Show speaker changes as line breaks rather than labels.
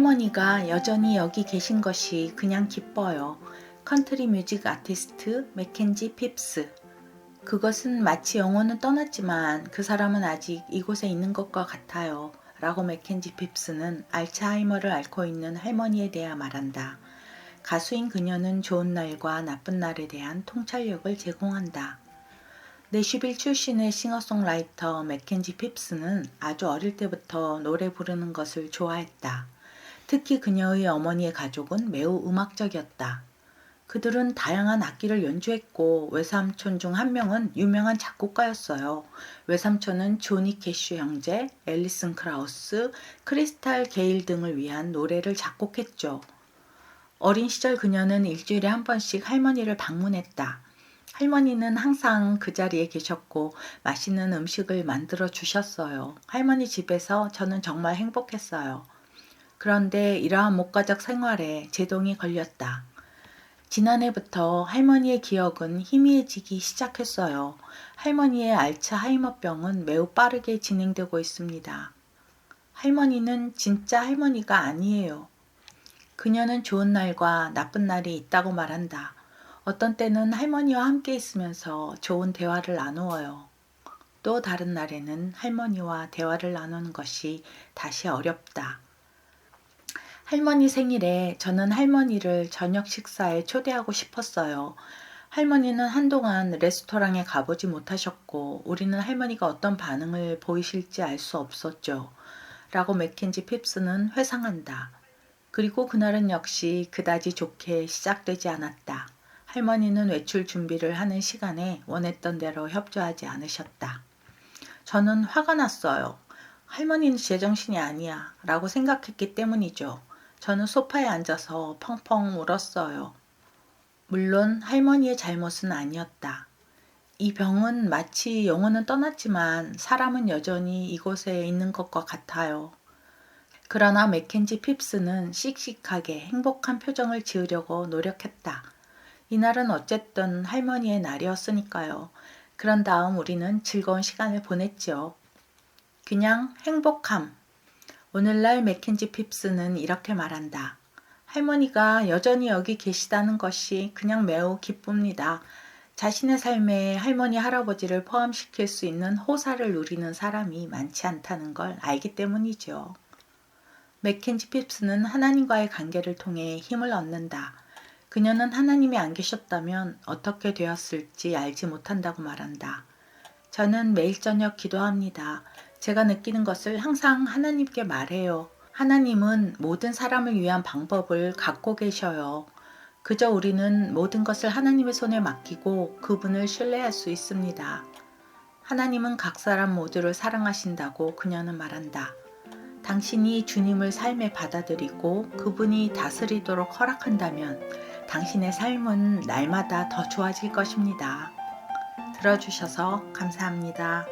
할머니가 여전히 여기 계신 것이 그냥 기뻐요. 컨트리 뮤직 아티스트 맥켄지 핍스. 그것은 마치 영혼은 떠났지만 그 사람은 아직 이곳에 있는 것과 같아요. 라고 맥켄지 핍스는 알츠하이머를 앓고 있는 할머니에 대해 말한다. 가수인 그녀는 좋은 날과 나쁜 날에 대한 통찰력을 제공한다. 내슈빌 출신의 싱어송라이터 맥켄지 핍스는 아주 어릴 때부터 노래 부르는 것을 좋아했다. 특히 그녀의 어머니의 가족은 매우 음악적이었다. 그들은 다양한 악기를 연주했고 외삼촌 중 한 명은 유명한 작곡가였어요. 외삼촌은 조니 캐슈 형제, 앨리슨 크라우스, 크리스탈 게일 등을 위한 노래를 작곡했죠. 어린 시절 그녀는 일주일에 한 번씩 할머니를 방문했다. 할머니는 항상 그 자리에 계셨고 맛있는 음식을 만들어 주셨어요. 할머니 집에서 저는 정말 행복했어요. 그런데 이러한 목가적 생활에 제동이 걸렸다. 지난해부터 할머니의 기억은 희미해지기 시작했어요. 할머니의 알츠하이머병은 매우 빠르게 진행되고 있습니다. 할머니는 진짜 할머니가 아니에요. 그녀는 좋은 날과 나쁜 날이 있다고 말한다. 어떤 때는 할머니와 함께 있으면서 좋은 대화를 나누어요. 또 다른 날에는 할머니와 대화를 나누는 것이 다시 어렵다. 할머니 생일에 저는 할머니를 저녁 식사에 초대하고 싶었어요. 할머니는 한동안 레스토랑에 가보지 못하셨고 우리는 할머니가 어떤 반응을 보이실지 알 수 없었죠. 라고 맥켄지 핍스는 회상한다. 그리고 그날은 역시 그다지 좋게 시작되지 않았다. 할머니는 외출 준비를 하는 시간에 원했던 대로 협조하지 않으셨다. 저는 화가 났어요. 할머니는 제정신이 아니야 라고 생각했기 때문이죠. 저는 소파에 앉아서 펑펑 울었어요. 물론 할머니의 잘못은 아니었다. 이 병은 마치 영혼은 떠났지만 사람은 여전히 이곳에 있는 것과 같아요. 그러나 맥켄지 핍스는 씩씩하게 행복한 표정을 지으려고 노력했다. 이날은 어쨌든 할머니의 날이었으니까요. 그런 다음 우리는 즐거운 시간을 보냈지요. 그냥 행복함. 오늘날 맥켄지 핍스는 이렇게 말한다. 할머니가 여전히 여기 계시다는 것이 그냥 매우 기쁩니다. 자신의 삶에 할머니, 할아버지를 포함시킬 수 있는 호사를 누리는 사람이 많지 않다는 걸 알기 때문이죠. 맥켄지 핍스는 하나님과의 관계를 통해 힘을 얻는다. 그녀는 하나님이 안 계셨다면 어떻게 되었을지 알지 못한다고 말한다. 저는 매일 저녁 기도합니다. 제가 느끼는 것을 항상 하나님께 말해요. 하나님은 모든 사람을 위한 방법을 갖고 계셔요. 그저 우리는 모든 것을 하나님의 손에 맡기고 그분을 신뢰할 수 있습니다. 하나님은 각 사람 모두를 사랑하신다고 그녀는 말한다. 당신이 주님을 삶에 받아들이고 그분이 다스리도록 허락한다면 당신의 삶은 날마다 더 좋아질 것입니다. 들어주셔서 감사합니다.